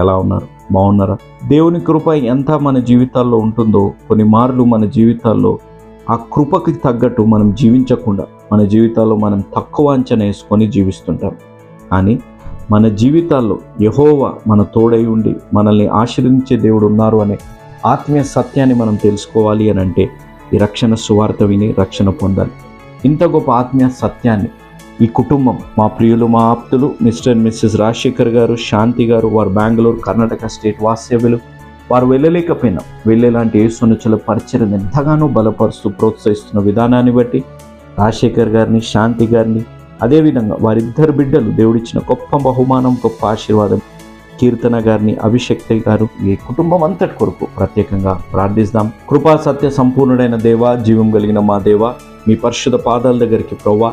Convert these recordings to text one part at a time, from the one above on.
ఎలా ఉన్నారు? బాగున్నారా? దేవుని కృప ఎంత మన జీవితాల్లో ఉంటుందో కొన్ని మార్లు మన జీవితాల్లో ఆ కృపకి తగ్గట్టు మనం జీవించకుండా మన జీవితాల్లో మనం తక్కువ అంచనా వేసుకొని జీవిస్తుంటాం. కానీ మన జీవితాల్లో యహోవా మన తోడై ఉండి మనల్ని ఆశ్రయించే దేవుడు ఉన్నారు అనే ఆత్మీయ సత్యాన్ని మనం తెలుసుకోవాలి అని అంటే ఈ రక్షణ సువార్త విని రక్షణ పొందాలి. ఇంత గొప్ప ఆత్మీయ సత్యాన్ని ఈ కుటుంబం మా ప్రియులు మా ఆప్తులు మిస్టర్ అండ్ మిస్సెస్ రాజశేఖర్ గారు శాంతి గారు వారు బెంగళూరు కర్ణాటక స్టేట్ వాస్తవ్యులు. వారు వెళ్ళలేకపోయినా వెళ్ళేలాంటి యేసునుచుల పరిచయం ఎంతగానో బలపరుస్తూ ప్రోత్సహిస్తున్న విధానాన్ని బట్టి రాజశేఖర్ గారిని శాంతి గారిని అదేవిధంగా వారిద్దరు బిడ్డలు దేవుడిచ్చిన గొప్ప బహుమానం గొప్ప ఆశీర్వాదం కీర్తన గారిని అభిషక్తి గారు ఈ కుటుంబం అంతటి కొరకు ప్రత్యేకంగా ప్రార్థిస్తాం. కృపా సత్య సంపూర్ణుడైన దేవ జీవం కలిగిన మా దేవ మీ పరిశుద్ధ పాదాల దగ్గరికి ప్రవ్వా.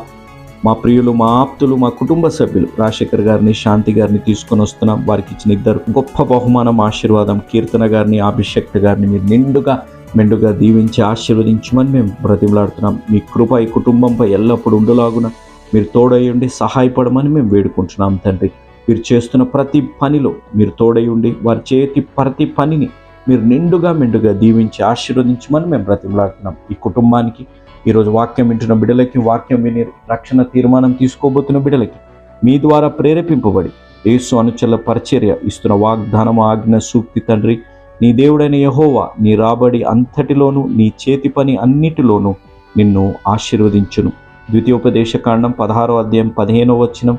మా ప్రియులు మా ఆప్తులు మా కుటుంబ సభ్యులు. రాజశేఖర్ గారిని శాంతి గారిని తీసుకొని వస్తున్నాం. వారికి ఇచ్చిన ఇద్దరు గొప్ప బహుమానం ఆశీర్వాదం కీర్తన గారిని అభిషక్త గారిని మీరు నిండుగా మెండుగా దీవించి ఆశీర్వదించమని మేము బ్రతిమలాడుతున్నాం. మీ కృప ఈ కుటుంబంపై ఎల్లప్పుడూ ఉండలాగున మీరు తోడయ్యుండి సహాయపడమని మేము వేడుకుంటున్నాం తండ్రి. మీరు చేస్తున్న ప్రతి పనిలో మీరు తోడై ఉండి వారి చేతి ప్రతి పనిని మీరు నిండుగా మెండుగా దీవించి ఆశీర్వదించమని మేము బ్రతిమలాడుతున్నాం. ఈ కుటుంబానికి ఈరోజు వాక్యం వింటున్న బిడ్డలకి వాక్యం విని రక్షణ తీర్మానం తీసుకోబోతున్న బిడ్డలకి మీ ద్వారా ప్రేరేపింపబడి యేసు అనుచల పరిచర్య ఇస్తున్న వాగ్దానం ఆజ్ఞ సూక్తి తండ్రి నీ దేవుడైన యహోవా నీ రాబడి అంతటిలోనూ నీ చేతి పని అన్నిటిలోనూ నిన్ను ఆశీర్వదించును. ద్వితీయోపదేశ కాండం పదహారో అధ్యాయం పదిహేనో వచనం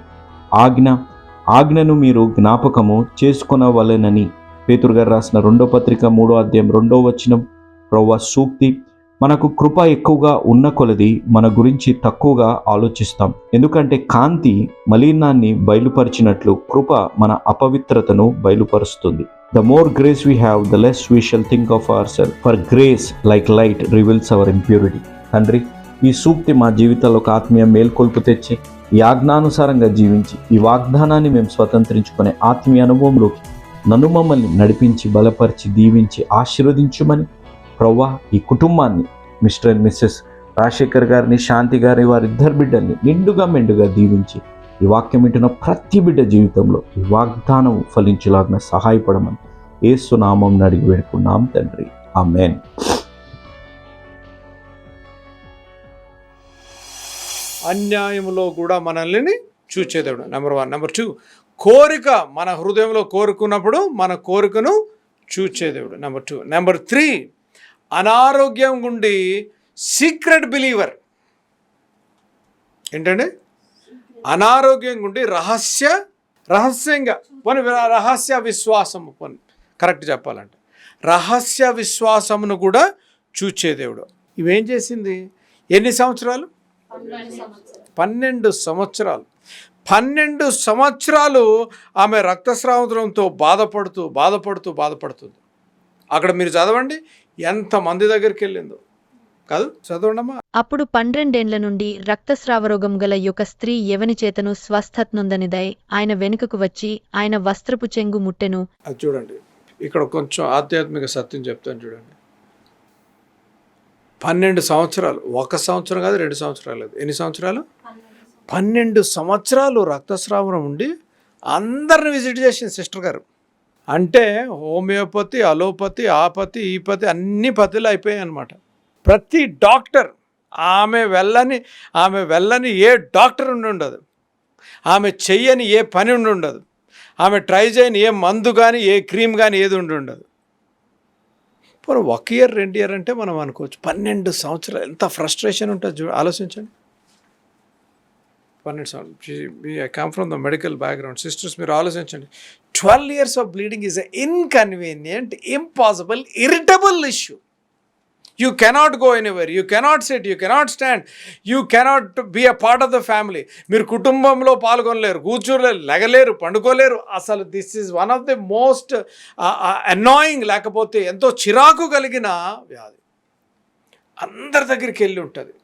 ఆజ్ఞ ఆజ్ఞను మీరు జ్ఞాపకము చేసుకొనవలెనని పేతురు గారు రాసిన రెండో పత్రిక మూడో అధ్యాయం రెండో వచనం ప్రవ్వ సూక్తి మనకు కృప ఎక్కువగా ఉన్న కొలది మన గురించి తక్కువగా ఆలోచిస్తాం. ఎందుకంటే కాంతి మలినాన్ని బయలుపరిచినట్లు కృప మన అపవిత్రతను బయలుపరుస్తుంది. The more grace we have the less we shall think of our self for grace like light reveals our impurity తండ్రి ఈ సూక్తి మా జీవితంలో ఒక ఆత్మీయ మేల్కొల్పు తెచ్చి ఈ ఆజ్ఞానుసారంగా జీవించి ఈ వాగ్దానాన్ని మేము స్వతంత్రించుకునే ఆత్మీయ అనుభవంలోకి నన్ను మమ్మల్ని నడిపించి బలపరిచి దీవించి ఆశీర్వదించుమని ప్రవ్వా ఈ కుటుంబాన్ని మిస్టర్ అండ్ మిస్సెస్ రాజశేఖర్ గారిని శాంతి గారి వారిద్దరు బిడ్డల్ని నిండుగా మెండుగా దీవించి ఈ వాక్యం వింటున్న ప్రతి బిడ్డ జీవితంలో ఈ వాగ్దానం ఫలించేలాగా సహాయపడమని ఏసునామం అడిగి వేడుకున్నాం తండ్రి. ఆమెన్. అన్యాయంలో కూడా మనల్ని చూచేదేవుడు నెంబర్ వన్ నెంబర్ టూ కోరిక మన హృదయంలో కోరుకున్నప్పుడు మన కోరికను చూచేదేవుడు నెంబర్ టూ నెంబర్ త్రీ అనారోగ్యం గుండి సీక్రెట్ బిలీవర్. ఏంటండి? అనారోగ్యం గుండి రహస్య రహస్యంగా పోనీ రహస్య విశ్వాసం పోనీ కరెక్ట్ చెప్పాలంటే. రహస్య విశ్వాసమును కూడా చూచే దేవుడు. ఇవేం చేసింది? ఎన్ని సంవత్సరాలు? పన్నెండు సంవత్సరాలు. పన్నెండు సంవత్సరాలు ఆమె రక్తస్రావంతో బాధపడుతూ బాధపడుతూ బాధపడుతుంది. అక్కడ మీరు చదవండి. ఎంతమంది దగ్గరికి వెళ్ళిందో. కాదు చదవండమ్మా. అప్పుడు పన్నెండేండ్ల నుండి రక్తస్రావరోగం గల యొక్క స్త్రీ ఎవని చేతను స్వస్థతనుందనిదై ఆయన వెనుకకు వచ్చి ఆయన వస్త్రపు చెంగు ముట్టెను. అది చూడండి. ఇక్కడ కొంచెం ఆధ్యాత్మిక సత్యం చెప్తాను చూడండి. పన్నెండు సంవత్సరాలు ఒక సంవత్సరం కాదు రెండు సంవత్సరాలు లేదు. ఎన్ని సంవత్సరాలు? పన్నెండు సంవత్సరాలు రక్తస్రావం ఉండి అందరిని విజిట్ చేసింది సిస్టర్ గారు. అంటే హోమియోపతి అలోపతి ఆపతి ఈపతి అన్ని పతులు అయిపోయాయి అనమాట ప్రతి డాక్టర్ ఆమె వెళ్ళని ఆమె వెళ్ళని ఏ డాక్టర్ ఉండి ఉండదు. ఆమె చెయ్యని ఏ పని ఉండి ఉండదు. ఆమె ట్రై చేయని ఏ మందు కానీ ఏ క్రీమ్ కానీ ఏది ఉండి ఉండదు. పోనీ ఒక ఇయర్ రెండు ఇయర్ అంటే మనం అనుకోవచ్చు. పన్నెండు సంవత్సరాలు ఎంత ఫ్రస్ట్రేషన్ ఉంటుంది చూ ఆలోచించండి. పన్నెండు సంవత్సరాలు. I come from the medical background. Sisters మీరు ఆలోచించండి. Twelve years of bleeding is a inconvenient impossible irritable issue. You cannot go anywhere you cannot sit you cannot stand you cannot be a part of the family మీరు కుటుంబంలో పాల్గొనలేరు కూర్చోలేరు లెగలేరు పండుకోలేరు. అసలు this is one of the most annoying లేకపోతే ఎంతో చిరాకు కలిగిన వ్యాధి. అందరి దగ్గరికి వెళ్ళి ఉంటుంది.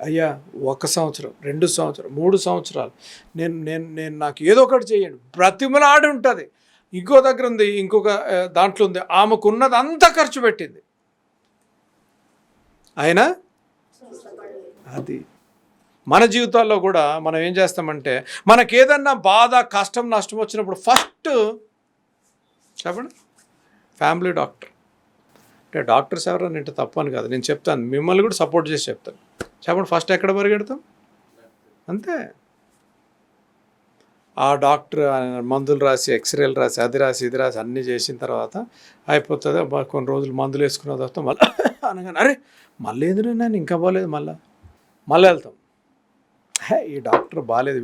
అయ్యా ఒక సంవత్సరం రెండు సంవత్సరం మూడు సంవత్సరాలు. నేను నేను నేను నాకు ఏదో ఒకటి చేయండి. బ్రతిమలాడి ఉంటుంది. ఇంకో దగ్గర ఉంది ఇంకొక దాంట్లో ఉంది. ఆమెకున్నది అంతా ఖర్చు పెట్టింది. అయినా? అది. మన జీవితాల్లో కూడా మనం ఏం చేస్తామంటే మనకి ఏదన్నా బాధ కష్టం నష్టం వచ్చినప్పుడు ఫస్ట్ చెప్పండి. Family doctor. అంటే డాక్టర్స్ ఎవరన్నా అంటే తప్పని కాదు. నేను చెప్తాను. మిమ్మల్ని కూడా సపోర్ట్ చేసి చెప్తాను. చెప్పండి ఫస్ట్ ఎక్కడ పరిగెడతాం? అంతే. ఆ డాక్టర్ మందులు రాసి ఎక్స్రేలు రాసి అది రాసి ఇది రాసి అన్నీ చేసిన తర్వాత అయిపోతుంది. కొన్ని రోజులు మందులు వేసుకున్న తర్వాత మళ్ళీ అనగానే అరే మళ్ళీ ఎందుకు నేను ఇంకా బాగాలేదు మళ్ళీ? మళ్ళీ వెళ్తాం. హే ఈ డాక్టర్ బాగాలేదు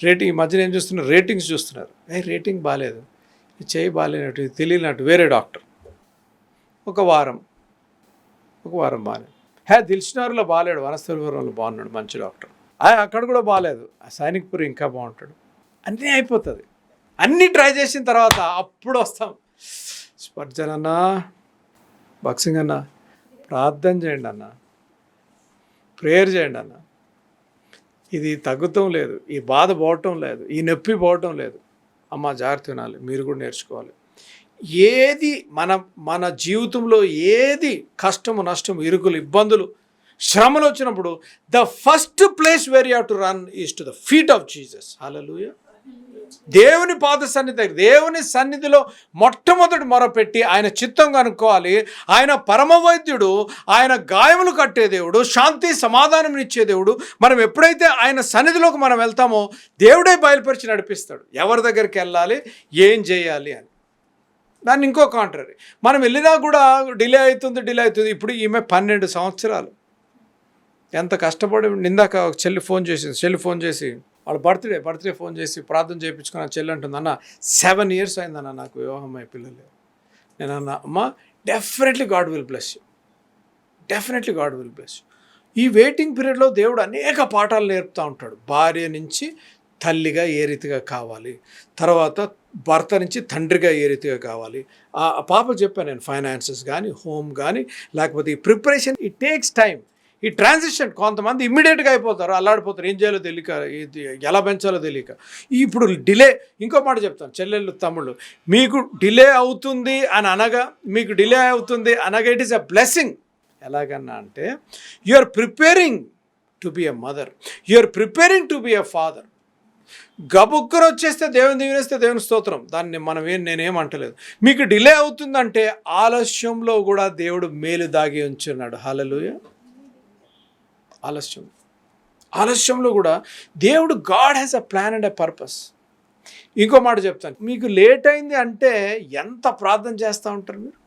రేటింగ్ ఈ మధ్యన ఏం చూస్తున్నారు? రేటింగ్స్ చూస్తున్నారు. ఏ రేటింగ్ బాగాలేదు చేయి బాగాలేనట్టు తెలియనట్టు వేరే డాక్టర్. ఒక వారం. ఒక వారం బాగాలేదు హే దిల్షనారులో బాగాలేడు వనస్థలిపురంలో బాగున్నాడు మంచి డాక్టర్. అక్కడ కూడా బాగాలేదు ఆ సైనిక్పురి ఇంకా బాగుంటాడు. అన్నీ అయిపోతుంది. అన్నీ ట్రై చేసిన తర్వాత అప్పుడు వస్తాం. స్పర్జన్ అన్న బాక్సింగ్ అన్న ప్రార్థన చేయండి అన్న ప్రేయర్ చేయండి అన్న. ఇది తగ్గుతం లేదు. ఈ బాధ పోవటం లేదు. ఈ నొప్పి పోవటం లేదు. అమ్మ జాగ్రత్త వినాలి మీరు కూడా నేర్చుకోవాలి. ఏది మన మన జీవితంలో ఏది కష్టము నష్టము ఇరుకులు ఇబ్బందులు శ్రమలు వచ్చినప్పుడు the first place where you to run is to the feet of Jesus hallelujah దేవుని పాద సన్నిధి దగ్గర దేవుని సన్నిధిలో మొట్టమొదటి మొరపెట్టి ఆయన చిత్తం కనుక్కోవాలి. ఆయన పరమ వైద్యుడు ఆయన గాయములు కట్టే దేవుడు శాంతి సమాధానం ఇచ్చే దేవుడు. మనం ఎప్పుడైతే ఆయన సన్నిధిలోకి మనం వెళ్తామో దేవుడే బయలుపరిచి నడిపిస్తాడు. ఎవరి దగ్గరికి వెళ్ళాలి? ఏం చేయాలి అని. దాన్ని ఇంకో కాంట్రరీ మనం వెళ్ళినా కూడా డిలే అవుతుంది డిలే అవుతుంది. ఇప్పుడు ఈమె పన్నెండు సంవత్సరాలు. ఎంత కష్టపడి నిందాక ఒక చెల్లి ఫోన్ చేసింది చెల్లి ఫోన్ చేసి వాళ్ళ బర్త్డే బర్త్డే ఫోన్ చేసి ప్రార్థన చేయించుకున్న చెల్లి అంటుంది అన్న సెవెన్ ఇయర్స్ అయిందన్న నాకు వివాహం అయ్యే పిల్లలు నేను అన్న అమ్మ definitely God will bless you definitely God will bless you ఈ వెయిటింగ్ పీరియడ్లో దేవుడు అనేక పాఠాలు నేర్పుతూ ఉంటాడు. భార్య నుంచి తల్లిగా ఏ రీతిగా కావాలి తర్వాత భర్త నుంచి తండ్రిగా ఏ రీతిగా కావాలి? ఆ పాప చెప్పాను నేను ఫైనాన్సెస్ కానీ హోమ్ కానీ లేకపోతే ఈ ప్రిపరేషన్ ఇట్ టేక్స్ టైం ఈ ట్రాన్సిషన్ కొంతమంది ఇమ్మీడియట్గా అయిపోతారు అల్లాడిపోతారు ఏం చేయాలో తెలియక ఇది ఎలా పెంచాలో తెలియక. ఇప్పుడు డిలే ఇంకో మాట చెప్తాను చెల్లెళ్ళు తమ్ముళ్ళు మీకు డిలే అవుతుంది అని అనగా మీకు డిలే అవుతుంది అనగా ఇట్ ఈస్ అ బ్లెస్సింగ్ ఎలాగన్నా అంటే you are preparing to be a mother you are preparing to be a father గబుక్కురు వచ్చేస్తే దేవుని దీవెనిస్తే దేవుని స్తోత్రం. దాన్ని మనం ఏం నేనేం అంటలేదు. మీకు డిలే అవుతుందంటే ఆలస్యంలో కూడా దేవుడు మేలు దాగి ఉంచున్నాడు. హలలుయ ఆలస్యం. ఆలస్యంలో కూడా దేవుడు God has a plan and a purpose ఇంకో మాట చెప్తాను. మీకు లేట్ అయింది అంటే ఎంత ప్రార్థన చేస్తూ ఉంటారు మీరు?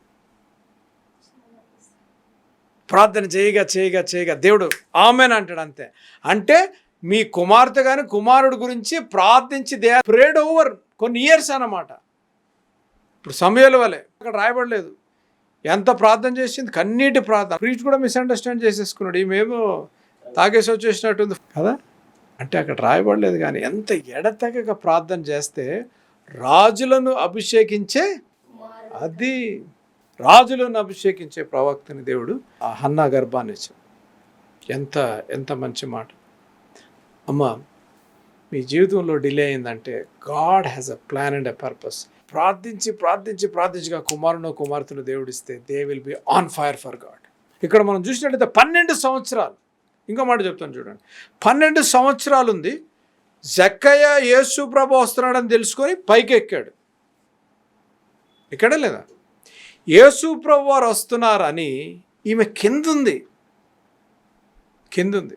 ప్రార్థన చేయగా చేయగా చేయగా దేవుడు ఆమెన్ అంటాడు అంతే. అంటే మీ కుమార్తె కానీ కుమారుడు గురించి ప్రార్థించి దే ప్రేడ్ ఓవర్ కొన్ని ఇయర్స్ అన్నమాట. ఇప్పుడు సమయాల వలె అక్కడ రాయబడలేదు. ఎంత ప్రార్థన చేసింది? కన్నీటి ప్రార్థన. ప్రీచ్ కూడా మిస్అండర్స్టాండ్ చేసేసుకున్నాడు. ఈమెమో తాగేసి వచ్చేసినట్టుంది. కదా? అంటే అక్కడ రాయబడలేదు కానీ ఎంత ఎడతెగక ప్రార్థన చేస్తే రాజులను అభిషేకించే అది రాజులను అభిషేకించే ప్రవక్తని దేవుడు ఆ హన్నా గర్భాన్ని ఎంత ఎంత మంచి మాట. అమ్మ మీ జీవితంలో డిలే అయిందంటే God has a plan and a purpose. ప్రార్థించి ప్రార్థించి ప్రార్థించగా కుమారును కుమార్తెను దేవుడిస్తే they will be on fire for God. ఇక్కడ మనం చూసినట్టయితే పన్నెండు సంవత్సరాలు. ఇంకో మాట చెప్తాను చూడండి. పన్నెండు సంవత్సరాలు ఉంది. జక్కయ్య యేసు ప్రభు వస్తున్నాడని తెలుసుకొని పైకి ఎక్కాడు. ఎక్కడ లేదా? యేసు ప్రభు వారు వస్తున్నారని ఈమె కిందుంది. కిందుంది.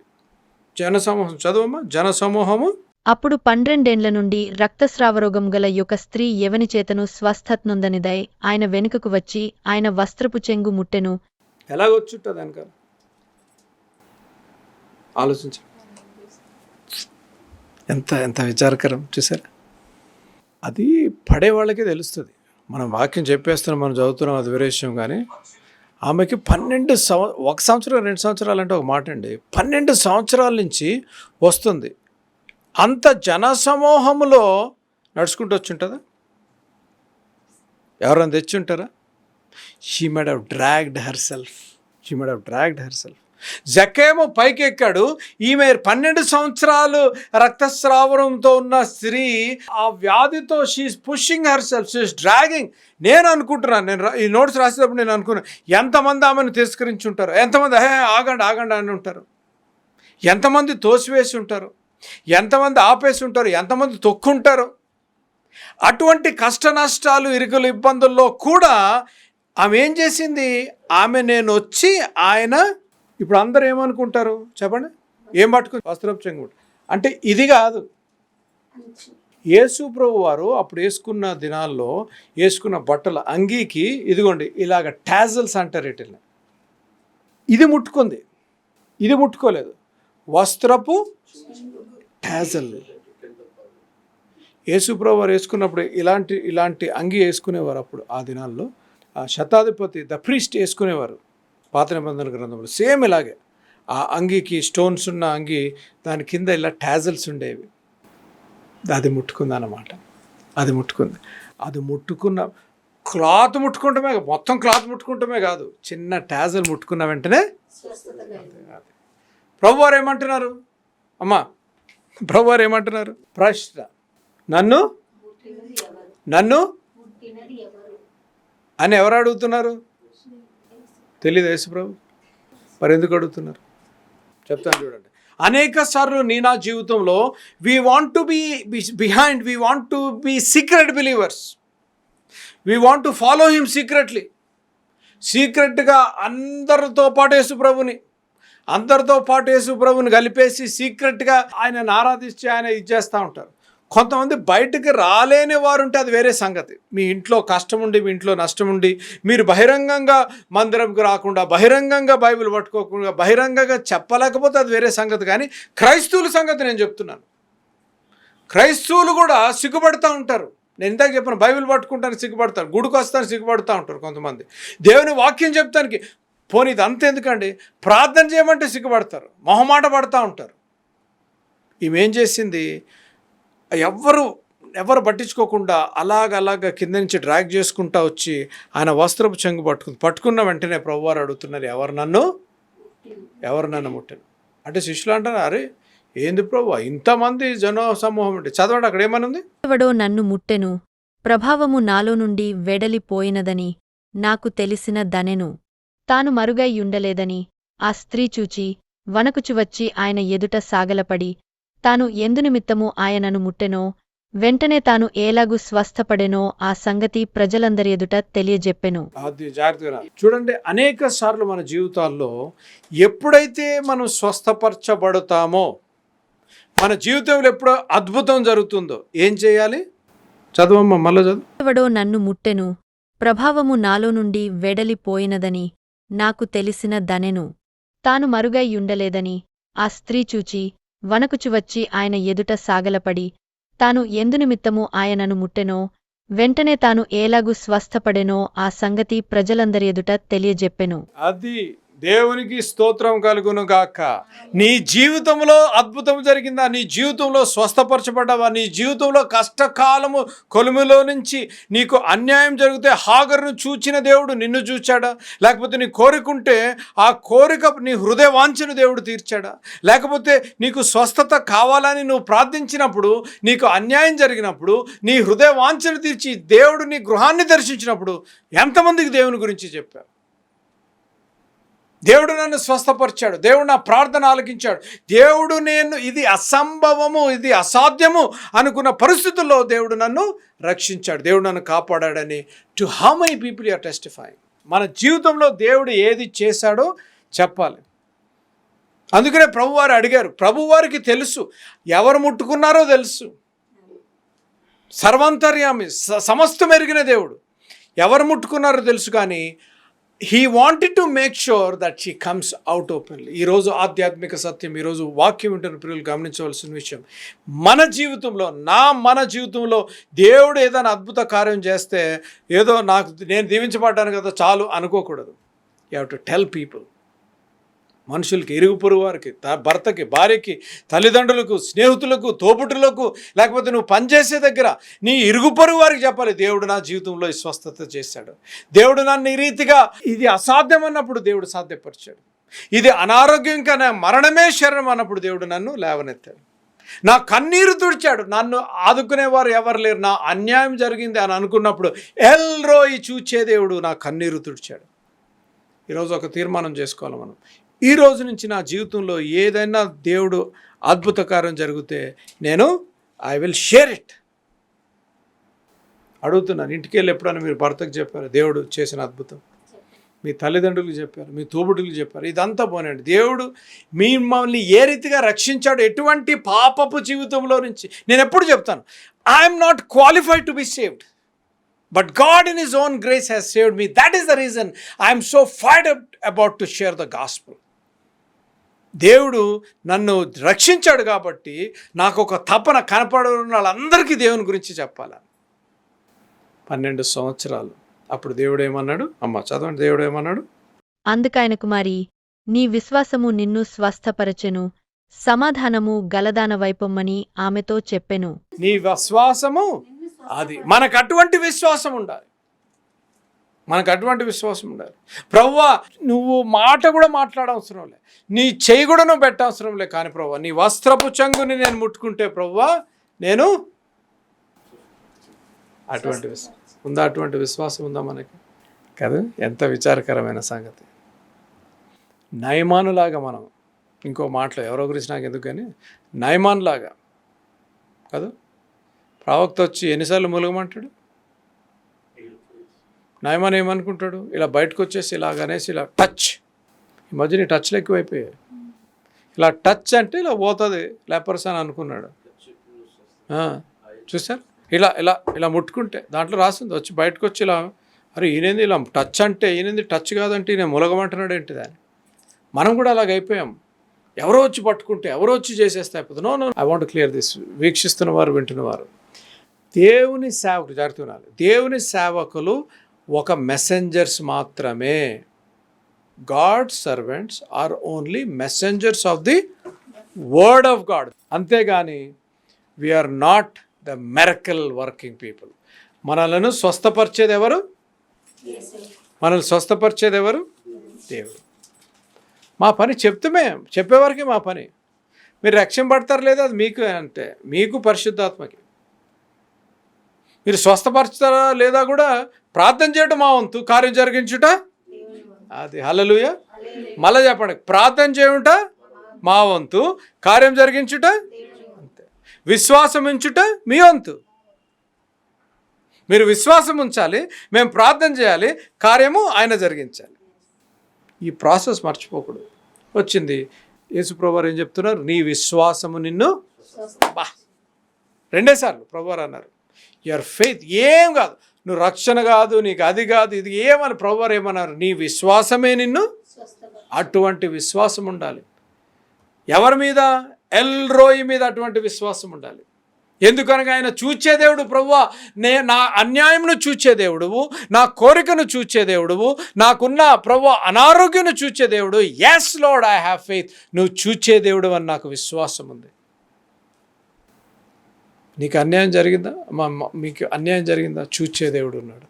జనసమూహం చదవమ్మా. జనసమూహము అప్పుడు పన్నెండేండ్ల నుండి రక్తస్రావరోగం గల యొక్క స్త్రీ ఎవని చేతను స్వస్థతనుందనిదై ఆయన వెనుకకు వచ్చి ఆయన వస్త్రపు చెంగు ముట్టెను. ఎలాగొచ్చుంటుంది వెనకాల ఆలోచించ. ఎంత ఎంత విచారకరం చూసారా? అది పడే వాళ్ళకే తెలుస్తుంది. మనం వాక్యం చెప్పేస్తున్నాం మనం చదువుతున్నాం అది విషయం కానీ ఆమెకి పన్నెండు సంవ ఒక సంవత్సరం రెండు సంవత్సరాలు అంటే ఒక మాట అండి పన్నెండు సంవత్సరాల నుంచి వస్తుంది. అంత జనసమూహంలో నడుచుకుంటూ వచ్చి ఉంటుందా ఎవరైనా తెచ్చి ఉంటారా she might have dragged herself she might have dragged herself జకేమో పైకెక్కాడు. ఈమె పన్నెండు సంవత్సరాలు రక్తస్రావరంతో ఉన్న స్త్రీ ఆ వ్యాధితో she pushing herself she dragging నేను అనుకుంటున్నాను నేను ఈ నోట్స్ రాసేటప్పుడు నేను అనుకున్నాను ఎంతమంది ఆమెను తిరస్కరించి ఉంటారు ఎంతమంది హే ఆగండి ఆగండి అని ఉంటారు. ఎంతమంది తోసివేసి ఉంటారు ఎంతమంది ఆపేసి ఉంటారు ఎంతమంది తొక్కుంటారు? అటువంటి కష్ట నష్టాలు ఇరుకులు ఇబ్బందుల్లో కూడా ఆమె ఏం చేసింది? ఆమె నేను వచ్చి ఆయన ఇప్పుడు అందరూ ఏమనుకుంటారు? చెప్పండి. ఏం పట్టుకుని వస్త్రపు చెంగుడు అంటే ఇది కాదు. యేసు ప్రభు వారు అప్పుడు వేసుకున్న దినాల్లో వేసుకున్న బట్టల అంగీకి ఇదిగోండి ఇలాగ టాజల్స్ అంటారు వీటిని ఇది ముట్టుకుంది. ఇది ముట్టుకోలేదు. వస్త్రపు టాజల్. యేసుప్రభు వారు వేసుకున్నప్పుడు ఇలాంటి ఇలాంటి అంగి వేసుకునేవారు అప్పుడు ఆ దినాల్లో. ఆ శతాధిపతి ద ప్రీస్ట్ వేసుకునేవారు. పాత నిబంధన గ్రంథంలో సేమ్ ఇలాగే. ఆ అంగికి స్టోన్స్ ఉన్న అంగి దాని కింద ఇలా టాజల్స్ ఉండేవి. అది ముట్టుకుంది అన్నమాట అది ముట్టుకుంది. అది ముట్టుకున్న క్లాత్ ముట్టుకుంటమే మొత్తం క్లాత్ ముట్టుకుంటమే కాదు. చిన్న టాజల్ ముట్టుకున్న వెంటనే ప్రభు వారు ఏమంటున్నారు? అమ్మా ప్రభు వారు ఏమంటున్నారు? ప్రశ్న. నన్ను? నన్ను? అని ఎవరు అడుగుతున్నారు? తెలియదు యేసుప్రభు? మరి ఎందుకు అడుగుతున్నారు? చెప్తాను చూడండి. అనేక సార్లు నీ నా జీవితంలో we want to be behind we want to be secret believers we want to follow him secretly సీక్రెట్గా అందరితో పాటు యేసుప్రభుని అందరితో పాటు యేసుప్రభుని కలిపేసి సీక్రెట్గా ఆయనను ఆరాధిస్తే ఆయన ఇచ్చేస్తూ ఉంటారు. కొంతమంది బయటకు రాలేని వారు ఉంటే అది వేరే సంగతి. మీ ఇంట్లో కష్టం ఉండి మీ ఇంట్లో నష్టం ఉండి మీరు బహిరంగంగా మందిరంకి రాకుండా బహిరంగంగా బైబిల్ పట్టుకోకుండా బహిరంగంగా చెప్పలేకపోతే అది వేరే సంగతి. కానీ క్రైస్తవుల సంగతి నేను చెప్తున్నాను. క్రైస్తవులు కూడా సిగ్గుపడుతూ ఉంటారు. నేను ఇందాక చెప్పిన బైబిల్ పట్టుకుంటాను సిగ్గుపడతారు గుడికి వస్తాను సిగ్గుపడుతూ ఉంటారు కొంతమంది. దేవుని వాక్యం చెప్తానికి పోనీ ఇదంతా అంత ఎందుకండి? ప్రార్థన చేయమంటే సిగ్గుపడతారు మొహమాట పడుతూ ఉంటారు. ఈమెం చేసింది? ఎవ్వరు ఎవరు పట్టించుకోకుండా అలాగ అలాగ కింద నుంచి డ్రాగ్ చేసుకుంటా వచ్చి ఆయన వస్త్రపు చెంగు పట్టుకుంది. పట్టుకున్న వెంటనే ప్రభువారు అడుగుతున్నారు ఎవరు నన్ను? ఎవరు నన్ను ముట్టాను? అంటే శిష్యులు అంటారు అరే ఏంది ప్రభు ఇంతమంది జన సమూహం అంటే చదవండి అక్కడ ఏమనుంది ఉంది? ఎవడో నన్ను ముట్టెను ప్రభావము నాలో నుండి వెడలిపోయినదని నాకు తెలిసిన దనెను తాను మరుగై ఉండలేదని ఆ స్త్రీ చూచి వనకుచువచ్చి ఆయన ఎదుట సాగలపడి తాను ఎందునిమిత్తము ఆయనను ముట్టెనో వెంటనే తాను ఏలాగు స్వస్థపడెనో ఆ సంగతి ప్రజలందరి ఎదుట తెలియజెప్పెను. జాగ్రత్తగా. చూడండి అనేక సార్లు మన జీవితాల్లో ఎప్పుడైతే మనం స్వస్థపరచబడతామో మన జీవితంలో ఎప్పుడు అద్భుతం జరుగుతుందో ఏం చేయాలి? చదవమ్మా మళ్ళీ చదువు. ఎవడో నన్ను ముట్టెను ప్రభావము నాలో నుండి వెడలిపోయినదని నాకు తెలిసిన దనెను తాను మరుగైయుండలేదని ఆ స్త్రీ చూచి వనకుచువచ్చి ఆయన ఎదుట సాగలపడి తాను ఎందునిమిత్తము ఆయనను ముట్టెనో వెంటనే తాను ఏలాగు స్వస్థపడెనో ఆ సంగతి ప్రజలందరి ఎదుట తెలియజెప్పెను. అది దేవునికి స్తోత్రం కలుగును గాక నీ జీవితంలో అద్భుతం జరిగిందా? నీ జీవితంలో స్వస్థపరచబడ్డావా? నీ జీవితంలో కష్టకాలము కొలుములో నుంచి నీకు అన్యాయం జరిగితే హాగర్ను చూచిన దేవుడు నిన్ను చూచాడా? లేకపోతే నీ కోరికుంటే ఆ కోరిక నీ హృదయ వాంఛను దేవుడు తీర్చాడా? లేకపోతే నీకు స్వస్థత కావాలని నువ్వు ప్రార్థించినప్పుడు నీకు అన్యాయం జరిగినప్పుడు నీ హృదయ వాంఛను తీర్చి దేవుడు నీ గృహాన్ని దర్శించినప్పుడు ఎంతమందికి దేవుని గురించి చెప్పావు? దేవుడు నన్ను స్వస్థపరిచాడు. దేవుడు నా ప్రార్థన ఆలకించాడు. దేవుడు నేను ఇది అసంభవము ఇది అసాధ్యము అనుకున్న పరిస్థితుల్లో దేవుడు నన్ను రక్షించాడు. దేవుడు నన్ను కాపాడాడని to how many people are testify మన జీవితంలో దేవుడు ఏది చేశాడో చెప్పాలి. అందుకనే ప్రభువారు అడిగారు. ప్రభువారికి తెలుసు. ఎవరు ముట్టుకున్నారో తెలుసు. సర్వంతర్యామి స- సమస్తం ఎరిగిన దేవుడు. ఎవరు ముట్టుకున్నారో తెలుసు కానీ he wanted to make sure that she comes out openly ఈరోజు ఆధ్యాత్మిక సత్యం ఈరోజు వాక్యం వింటున్న ప్రియులు గమనించవలసిన విషయం. మన జీవితంలో నా మన జీవితంలో దేవుడు ఏదైనా అద్భుత కార్యం చేస్తే ఏదో నాకు నేను దీవించబడ్డాను కదా చాలు అనుకోకూడదు. You have to tell people మనుషులకి ఇరుగు పొరుగు వారికి త- భర్తకి భార్యకి తల్లిదండ్రులకు స్నేహితులకు తోపుటులకు లేకపోతే నువ్వు పనిచేసే దగ్గర నీ ఇరుగు పొరుగు వారికి చెప్పాలి దేవుడు నా జీవితంలో ఈ స్వస్థత చేశాడు. దేవుడు నన్ను ఈ రీతిగా ఇది అసాధ్యం అన్నప్పుడు దేవుడు సాధ్యపరిచాడు. ఇది అనారోగ్యం కన్నా మరణమే శరణం అన్నప్పుడు దేవుడు నన్ను లేవనెత్తాడు. నా కన్నీరు తుడిచాడు. నన్ను ఆదుకునేవారు ఎవరు లేరు. నా అన్యాయం జరిగింది అని అనుకున్నప్పుడు ఎల్రోయి చూచే దేవుడు నా కన్నీరు తుడిచాడు. ఈరోజు ఒక తీర్మానం చేసుకోవాలి మనం. ఈ రోజు నుంచి నా జీవితంలో ఏదైనా దేవుడు అద్భుతకారం జరిగితే నేను ఐ విల్ షేర్ ఇట్ అడుగుతున్నాను ఇంటికి వెళ్ళి ఎప్పుడైనా మీరు భర్తకు చెప్పారు దేవుడు చేసిన అద్భుతం. మీ తల్లిదండ్రులకు చెప్పారు మీ తోబుట్టులకు చెప్పారు ఇదంతా పోనండి దేవుడు మిమ్మల్ని ఏ రీతిగా రక్షించాడు? ఎటువంటి పాపపు జీవితంలో నుంచి? నేను ఎప్పుడు చెప్తాను I'm not qualified to be saved but God in his own grace has saved me that is the reason I'm so fired about to share the gospel దేవుడు నన్ను రక్షించాడు కాబట్టి నాకు ఒక తపన కనపడిన వాళ్ళందరికీ దేవుని గురించి చెప్పాలి? పన్నెండు సంవత్సరాలు. అప్పుడు దేవుడు ఏమన్నాడు? అమ్మ చదవండి దేవుడు ఏమన్నాడు? అందుకాయన కుమారి నీ విశ్వాసము నిన్ను స్వస్థపరచెను. సమాధానము గలదాన వైపొమ్మని ఆమెతో చెప్పెను. నీ విశ్వాసము అది మనకు అటువంటి విశ్వాసం ఉండాలి మనకు అటువంటి విశ్వాసం ఉండాలి. ప్రవ్వా నువ్వు మాట కూడా మాట్లాడవసరం లే. నీ చేయి కూడా నువ్వు పెట్టవసరం లే కానీ ప్రవ్వా నీ వస్త్రపు చంగుని నేను ముట్టుకుంటే ప్రవ్వా నేను అటువంటి విశ్వాసం ఉందా అటువంటి విశ్వాసం ఉందా మనకి? కదా ఎంత విచారకరమైన సంగతి. నయమానులాగా మనం ఇంకో మాటలో ఎవరో గురించి నాకు ఎందుకు కానీ నయమాన్లాగా. కదా ప్రవక్త వచ్చి ఎన్నిసార్లు మూలగమంటాడు? నయమాన్ ఏమనుకుంటాడు? ఇలా బయటకు వచ్చేసి ఇలాగ అనేసి ఇలా టచ్. ఈ మధ్య నీ టచ్లు ఎక్కువైపోయాయి. ఇలా టచ్ అంటే ఇలా పోతుంది లేపర్స్ అని అనుకున్నాడు. చూసారు ఇలా ఇలా ఇలా ముట్టుకుంటే దాంట్లో రాసింది వచ్చి బయటకు వచ్చి ఇలా అరే ఈయనేంది ఇలా టచ్ అంటే ఈయనేంది టచ్ కాదంటే ఈయన ములగమంటున్నాడు ఏంటి దాన్ని? మనం కూడా అలాగ అయిపోయాం. ఎవరో వచ్చి పట్టుకుంటే ఎవరో వచ్చి చేసేస్తే అయిపోతుంది. No no I want clear this వీక్షిస్తున్న వారు వింటున్న వారు దేవుని సేవకులు జాగ్రత్త వినాలి దేవుని సేవకులు ఒక మెసెంజర్స్ మాత్రమే. God servants are only messengers of the word of God అంతేగాని we are not the miracle working people మనలను స్వస్థపరిచేది ఎవరు? మనల్ని స్వస్థపరిచేది ఎవరు? దేవుడు. మా పని చెప్తమే చెప్పేవారికి మా పని. మీరు రక్షణ పడతారు లేదా అది మీకు అంటే మీకు పరిశుద్ధాత్మకి. మీరు స్వస్థపరుచుతారా లేదా కూడా ప్రార్థన చేయడం మా వంతు. కార్యం జరిగించుట? అది. హల్లెలూయా. మళ్ళా చెప్పండి. ప్రార్థన చేయుట మా వంతు. కార్యం జరిగించుట? అంతే. విశ్వాసం ఉంచుట మీ వంతు. మీరు విశ్వాసం ఉంచాలి. మేము ప్రార్థన చేయాలి. కార్యము ఆయన జరిగించాలి. ఈ ప్రాసెస్ మర్చిపోకూడదు. వచ్చింది. యేసుప్రభువారు ఏం చెప్తున్నారు? నీ విశ్వాసము నిన్ను బా. రెండేసార్లు ప్రభువారు అన్నారు. యువర్ ఫెయిత్ ఏం కాదు. నువ్వు రక్షణ కాదు నీకు అది కాదు ఇది ఏమని ప్రభువారు ఏమన్నారు? నీ విశ్వాసమే నిన్ను అటువంటి విశ్వాసం ఉండాలి. ఎవరి మీద? ఎల్ రోయి మీద అటువంటి విశ్వాసం ఉండాలి. ఎందుకనగా ఆయన చూచే దేవుడు ప్రవ్వా నే నా అన్యాయంను చూచే దేవుడువు నా కోరికను చూచే దేవుడువు నాకున్న ప్రవ్వా అనారోగ్యను చూచే దేవుడు. Yes Lord I have faith నువ్వు చూచే దేవుడు అని నాకు విశ్వాసం ఉంది. నీకు అన్యాయం జరిగిందా? మా మీకు అన్యాయం జరిగిందా? చూచే దేవుడు ఉన్నాడు.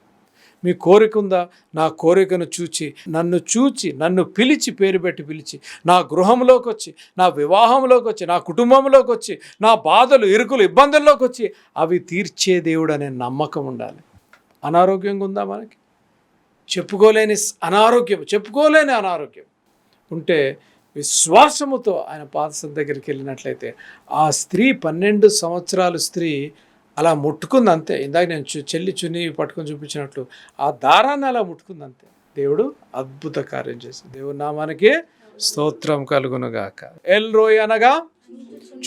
మీ కోరిక ఉందా? నా కోరికను చూచి నన్ను చూచి నన్ను పిలిచి పేరు పెట్టి పిలిచి నా గృహంలోకి వచ్చి నా వివాహంలోకి వచ్చి నా కుటుంబంలోకి వచ్చి నా బాధలు ఇరుకులు ఇబ్బందుల్లోకి వచ్చి అవి తీర్చే దేవుడు అనే నమ్మకం ఉండాలి. అనారోగ్యంగా ఉందా మనకి? చెప్పుకోలేని అనారోగ్యం చెప్పుకోలేని అనారోగ్యం. ఉంటే విశ్వాసముతో ఆయన పాదసం దగ్గరికి వెళ్ళినట్లయితే ఆ స్త్రీ పన్నెండు సంవత్సరాల స్త్రీ అలా ముట్టుకుంది అంతే ఇందాక నేను చెల్లి చున్ని పట్టుకొని చూపించినట్లు ఆ దారాన్ని అలా ముట్టుకుంది అంతే దేవుడు అద్భుత కార్యం చేసింది దేవుడు నామానికి స్తోత్రం కలుగునుగాక. ఎల్ రోయ్ అనగా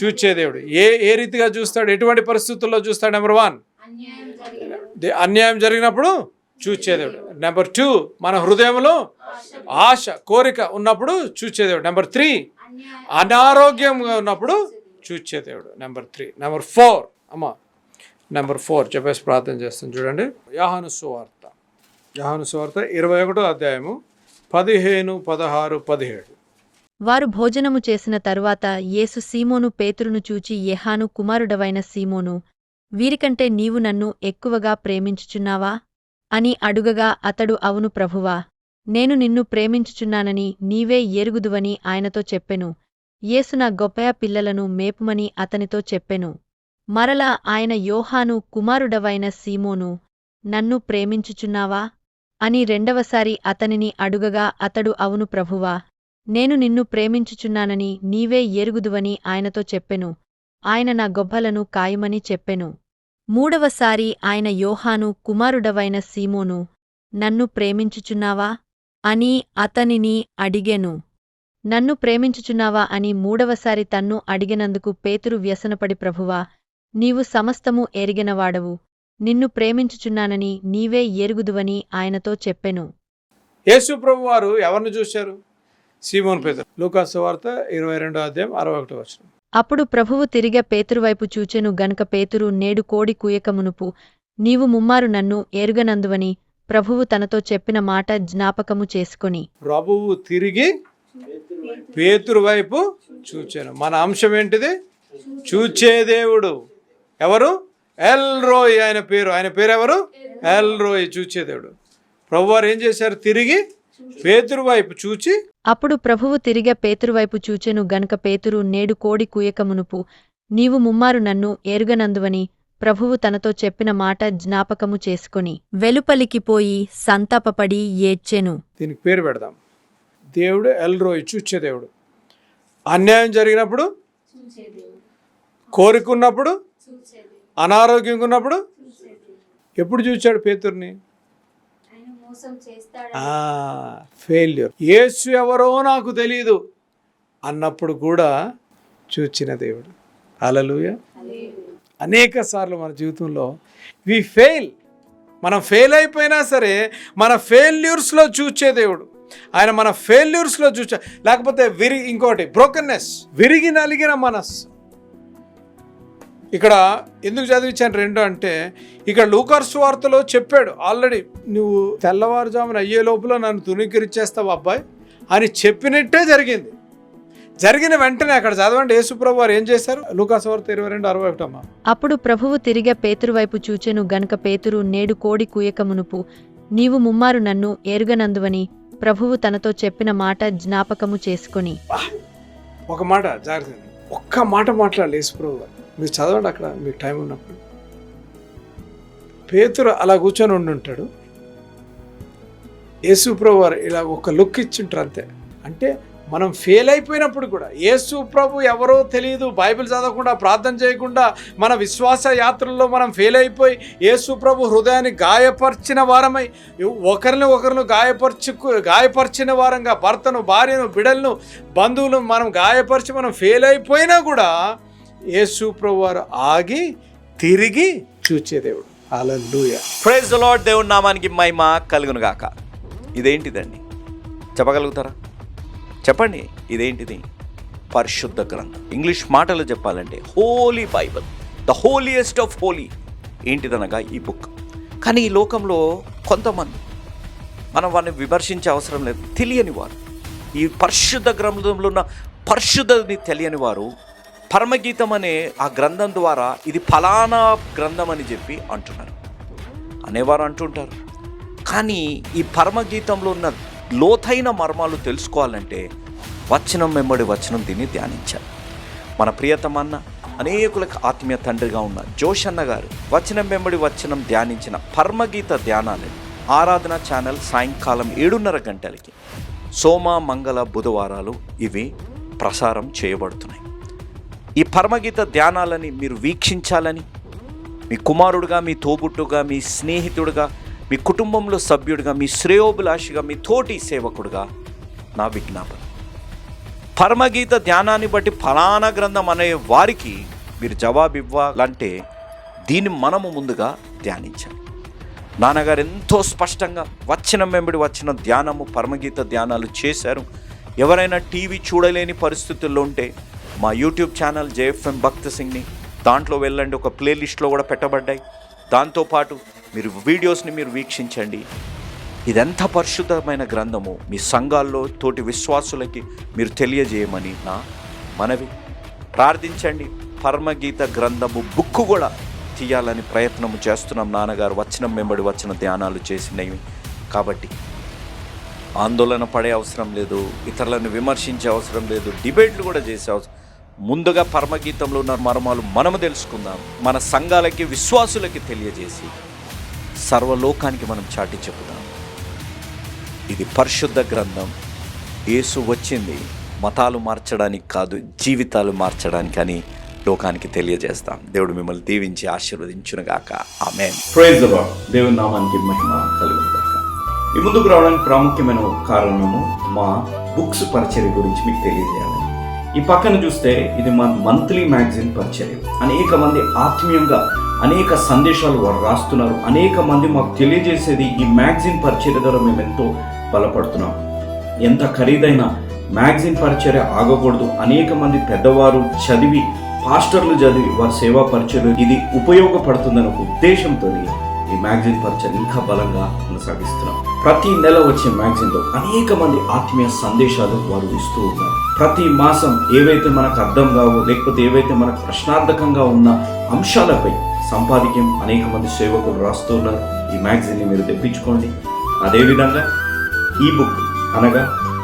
చూచే దేవుడు. ఏ ఏ రీతిగా చూస్తాడు? ఎటువంటి పరిస్థితుల్లో చూస్తాడు? Number one. అన్యాయం జరిగినప్పుడు చూచేదేవుడు. నెంబర్ టూ మన హృదయంలో ఆశ కోరిక ఉన్నప్పుడు చూచేదేవుడు. నెంబర్ త్రీ అనారోగ్యంగా ఉన్నప్పుడు చూచేదేవుడు. నెంబర్ త్రీ నెంబర్ ఫోర్ అమ్మా నెంబర్ ఫోర్ చెప్పేసి ప్రార్థన చేస్తాను. చూడండి. యాహను సువార్త. యాహను సువార్త ఇరవై ఒకటో అధ్యాయము పదిహేను పదహారు పదిహేడు. వారు భోజనము చేసిన తరువాత యేసు సీమోను పేతురును చూచి యెహాను కుమారుడవైన సీమోను వీరికంటే నీవు నన్ను ఎక్కువగా ప్రేమించుచున్నావా? అని అడుగగా అతడు అవును ప్రభువా నేను నిన్ను ప్రేమించుచున్నానని నీవే ఎరుగుదువని ఆయనతో చెప్పెను. యేసు నా గొప్పయ పిల్లలను మేపుమని అతనితో చెప్పెను. మరలా ఆయన యోహాను కుమారుడవైన సీమోను నన్ను ప్రేమించుచున్నావా అని రెండవసారి అతనిని అడుగగా అతడు అవును ప్రభువా నేను నిన్ను ప్రేమించుచున్నానని నీవే ఎరుగుదువని ఆయనతో చెప్పెను. ఆయన నా గొబ్బలను కాయమని చెప్పెను. మూడవసారి ఆయన యోహాను కుమారుడవైన సీమోను నన్ను ప్రేమించుచున్నావా అని అతనిని అడిగెను. నన్ను ప్రేమించుచున్నావా అని మూడవసారి తన్ను అడిగినందుకు పేతురు వ్యసనపడి ప్రభువా నీవు సమస్తము ఎరిగినవాడవు. నిన్ను ప్రేమించుచున్నానని నీవే ఎరుగుదువని ఆయనతో చెప్పెను. యేసు ప్రభు వారు ఎవరిని చూశారు? సీమోన్ పేదరు లూకాసు వార్త ఇరవై రెండో అధ్యాయం అరవై ఒకటి వచ్చిన అప్పుడు ప్రభువు తిరిగ పేతురువైపు చూచెను గనుక పేతురు నేడు కోడి కూయకమునుపు నీవు ముమ్మారు నన్ను ఎరుగనందువని ప్రభువు తనతో చెప్పిన మాట జ్ఞాపకము చేసుకొని. ప్రభువు తిరిగి పేతురు వైపు చూచాను. మన అంశం ఏంటిది? చూచే దేవుడు. ఎవరు? ఎల్ రోయ్ ఆయన పేరు. ఆయన పేరు ఎవరు ఎల్ రోయ్ చూచే దేవుడు. ప్రభువారు ఏం చేశారు? తిరిగి పేతురు వైపు చూచి అప్పుడు ప్రభువు తిరిగ పేతురువైపు చూచెను గనుక పేతురు నేడు కోడి కూయకమునుపు. నీవు ముమ్మారు నన్ను ఎరుగనందువని ప్రభువు తనతో చెప్పిన మాట జ్ఞాపకము చేసుకొని వెలుపలికి పోయి సంతాపపడి ఏడ్చెను. దీనికి పేరు పెడదాం. దేవుడు ఎల్ రోయ్ చూచే దేవుడు. అన్యాయం జరిగినప్పుడు కోరికున్నప్పుడు అనారోగ్యంగా ఉన్నప్పుడు ఎప్పుడు చూచాడు పేతుర్ని? ఫెయిల్యూర్ యేసు ఎవరో నాకు తెలియదు అన్నప్పుడు కూడా చూచిన దేవుడు. అలలుయ అనేక సార్లు మన జీవితంలో వి ఫెయిల్ మనం ఫెయిల్ అయిపోయినా సరే మన ఫెయిల్యూర్స్లో చూచే దేవుడు. ఆయన మన ఫెయిల్యూర్స్లో చూచా లేకపోతే విరి ఇంకోటి బ్రోకన్నెస్ విరిగి నలిగిన మనస్సు. ఇక్కడ ఎందుకు చదివించాను రెండు అంటే ఇక్కడ లూకర్స్ వార్తలో చెప్పాడు ఆల్రెడీ నువ్వు తెల్లవారుజామున అయ్యే లోపల నన్ను తుణీకరిచ్చేస్తావు అబ్బాయి అని చెప్పినట్టే జరిగింది. జరిగిన వెంటనే అక్కడ చదవండి యేసుప్రభు వారు ఏం చేశారు? లూకాస్ వార్త ఇరవై రెండు అరవై ఒకటమ్మా అప్పుడు ప్రభువు తిరిగ పేతురువైపు చూచెను గనుక పేతురు నేడు కోడి కూయకమునుపు నీవు ముమ్మారు నన్ను ఎరుగనందువని ప్రభువు తనతో చెప్పిన మాట జ్ఞాపకము చేసుకొని. ఒక మాట జాగ్రత్త ఒక్క మాట మాట్లాడాలి యేసుప్రభు గారు మీరు చదవండి అక్కడ మీకు టైం ఉన్నప్పుడు. పేతురు అలా కూర్చొని ఉండుంటాడు యేసుప్రభు వారు ఇలా ఒక లుక్ ఇచ్చింటారు అంతే. అంటే మనం ఫెయిల్ అయిపోయినప్పుడు కూడా యేసు ప్రభు ఎవరో తెలియదు బైబిల్ చదవకుండా ప్రార్థన చేయకుండా మన విశ్వాస యాత్రల్లో మనం ఫెయిల్ అయిపోయి యేసు ప్రభు హృదయాన్ని గాయపరిచిన వారమై ఒకరిని ఒకరిని గాయపరచు గాయపరిచిన వారంగా భర్తను భార్యను బిడలను బంధువులను మనం గాయపరిచి మనం ఫెయిల్ అయిపోయినా కూడా యేసు ప్రభు వారు ఆగి తిరిగి చూచే దేవుడు. అలల్లుయ ప్రైజ్ లార్డ్ దేవుడి నామానికి మహిమ కలుగును గాక ఇదేంటిదండి? చెప్పగలుగుతారా? చెప్పండి ఇదేంటిది? పరిశుద్ధ గ్రంథం. ఇంగ్లీష్ మాటలు చెప్పాలంటే holy Bible the holiest of holy ఏంటిదనగా? ఈ బుక్ కానీ ఈ లోకంలో కొంతమంది మనం వారిని విమర్శించే అవసరం లేదు. తెలియని వారు. ఈ పరిశుద్ధ గ్రంథంలో ఉన్న పరిశుద్ధని తెలియని వారు పరమగీతం అనే ఆ గ్రంథం ద్వారా ఇది ఫలానా గ్రంథం అని చెప్పి అంటున్నారు. అనేవారు అంటుంటారు. కానీ ఈ పరమగీతంలో ఉన్న లోతైన మర్మాలు తెలుసుకోవాలంటే వచనం వెంబడి వచనం దీన్ని ధ్యానించాలి. మన ప్రియతమన్న అనేకులకు ఆత్మీయ తండ్రిగా ఉన్న జోషన్న గారు వచనం వెంబడి వచనం ధ్యానించిన పరమగీత ధ్యానాలు ఆరాధన ఛానల్ సాయంకాలం ఏడున్నర గంటలకి సోమ మంగళ బుధవారాలు ఇవి ప్రసారం చేయబడుతున్నాయి. ఈ పరమగీత ధ్యానాలని మీరు వీక్షించాలని మీ కుమారుడుగా మీ తోబుట్టుగా మీ స్నేహితుడుగా మీ కుటుంబంలో సభ్యుడిగా మీ శ్రేయోభిలాషిగా మీ తోటి సేవకుడుగా నా విజ్ఞాపన. పరమగీత ధ్యానాన్ని బట్టి ఫలానా గ్రంథం అనే వారికి మీరు జవాబు ఇవ్వాలంటే దీన్ని మనము ముందుగా ధ్యానించాలి. నాన్నగారు ఎంతో స్పష్టంగా వచ్చిన వెంబడి వచ్చిన ధ్యానము పరమగీత ధ్యానాలు చేశారు. ఎవరైనా టీవీ చూడలేని పరిస్థితుల్లో ఉంటే మా YouTube channel J F M Bhakta సింగ్ని దాంట్లో వెళ్ళండి ఒక ప్లేలిస్ట్లో కూడా పెట్టబడ్డాయి. దాంతోపాటు మీరు వీడియోస్ని మీరు వీక్షించండి. ఇదెంత పరిశుద్ధమైన గ్రంథము మీ సంఘాల్లో తోటి విశ్వాసులకి మీరు తెలియజేయమని నా మనవి. ప్రార్థించండి పరమగీత గ్రంథము బుక్ కూడా తీయాలని ప్రయత్నం చేస్తున్నాం. నాన్నగారు వచనం వెంబడి వచ్చిన ధ్యానాలు చేసినవి. కాబట్టి ఆందోళన పడే అవసరం లేదు ఇతరులను విమర్శించే అవసరం లేదు డిబేట్లు కూడా చేసే అవసరం ముందుగా పరమగీతంలో ఉన్న మర్మాలు మనము తెలుసుకుందాం. మన సంఘాలకి విశ్వాసులకి తెలియజేసి సర్వలోకానికి మనం చాటి చెప్పుదాం ఇది పరిశుద్ధ గ్రంథం. యేసు వచ్చింది. మతాలు మార్చడానికి కాదు జీవితాలు మార్చడానికి అని లోకానికి తెలియజేస్తాం. దేవుడు మిమ్మల్ని దీవించి ఆశీర్వదించునుగాక. ఆమె ప్రైజ్ దేవుని నామానికి మహిమ కలుగుతాక ఈ ముందుకు రావడానికి ప్రాముఖ్యమైన కారణము మా బుక్స్ పరిచయం గురించి మీకు తెలియజేయాలి. ఈ పక్కన చూస్తే ఇది మన మంత్లీ మ్యాగజైన్ పరిచర్య. అనేక మంది ఆత్మీయంగా అనేక సందేశాలు వారు రాస్తున్నారు. అనేక మంది మాకు తెలియజేసేది ఈ మ్యాగజైన్ పరిచర్య ద్వారా మేము ఎంతో బలపడుతున్నాం. ఎంత ఖరీదైన మ్యాగజైన్ పరిచర్య ఆగకూడదు. అనేక మంది పెద్దవారు చదివి పాస్టర్లు చదివి వారి సేవా పరిచయం ఇది ఉపయోగపడుతుందనే ఉద్దేశంతో ఈ మ్యాగజైన్ పరిచయం ఇంకా బలంగా కొనసాగిస్తున్నాం. ప్రతి నెల వచ్చే మ్యాగజైన్లో అనేక మంది ఆత్మీయ సందేశాలు వారు ఇస్తూ ఉన్నారు. ప్రతి మాసం ఏవైతే మనకు అర్థం కావో లేకపోతే ఏవైతే మనకు ప్రశ్నార్థకంగా ఉన్న అంశాలపై సంపాదికం అనేక మంది సేవకులు రాస్తూ ఉన్నారు. ఈ మ్యాగజైన్ని మీరు తెప్పించుకోండి. అదేవిధంగా ఈ బుక్ అనగా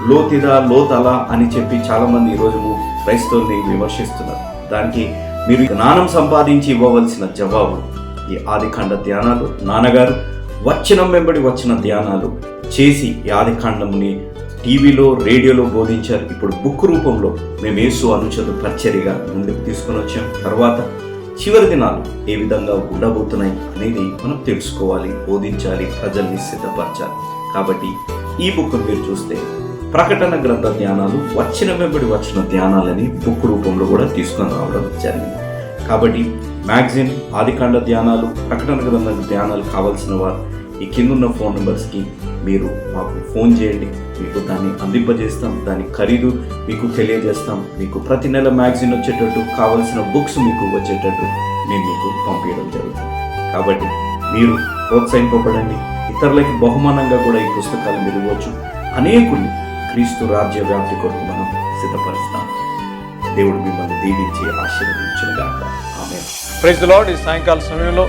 లోతిదా లోతల అని చెప్పి చాలామంది ఈరోజు క్రైస్తవుల్ని విమర్శిస్తున్నారు. దానికి మీరు జ్ఞానం సంపాదించి ఇవ్వవలసిన జవాబు ఈ ఆదికాండ ధ్యానాలు. నాన్నగారు వచ్చిన వెంబడి వచ్చిన ధ్యానాలు చేసి ఈ ఆదికాండంని టీవీలో రేడియోలో బోధించారు. ఇప్పుడు బుక్ రూపంలో మేము యేసు అనుచరు పరిచర్యగా ముందుకు తీసుకొని వచ్చాం. తర్వాత చివరి దినాలు ఏ విధంగా ఉండబోతున్నాయి అనేది మనం తెలుసుకోవాలి బోధించాలి ప్రజల్ని సిద్ధపరచాలి. కాబట్టి ఈ బుక్ మీరు చూస్తే ప్రకటన గ్రంథ ధ్యానాలు వచ్చిన వెంబడి వచ్చిన ధ్యానాలని బుక్ రూపంలో కూడా తీసుకొని రావడం జరిగింది. కాబట్టి మ్యాగజైన్ ఆదికాండ ధ్యానాలు ప్రకటన గ్రంథ ధ్యానాలు కావాల్సిన వారు ఈ కిందున్న ఫోన్ నెంబర్స్కి మీరు మాకు ఫోన్ చేయండి. మీకు దాన్ని అందింపజేస్తాం. దాని ఖరీదు మీకు తెలియజేస్తాం. మీకు ప్రతి నెల మ్యాగజైన్ వచ్చేటట్టు కావలసిన బుక్స్ మీకు వచ్చేటట్టు మేము మీకు పంపించడం జరుగుతుంది. కాబట్టి మీరు ప్రోత్సహింపబడండి. ఇతరులకి బహుమానంగా కూడా ఈ పుస్తకాలు మీరు ఇవ్వచ్చు. క్రీస్తు రాజ్య వ్యాప్తి కొరకు మనం సిద్ధపరుస్తాం. దేవుడు మిమ్మల్ని దీవించి ఆశీర్వదించుగాక ఆమె ప్రైజ్ లార్డ్. ఈ సాయంకాల సమయంలో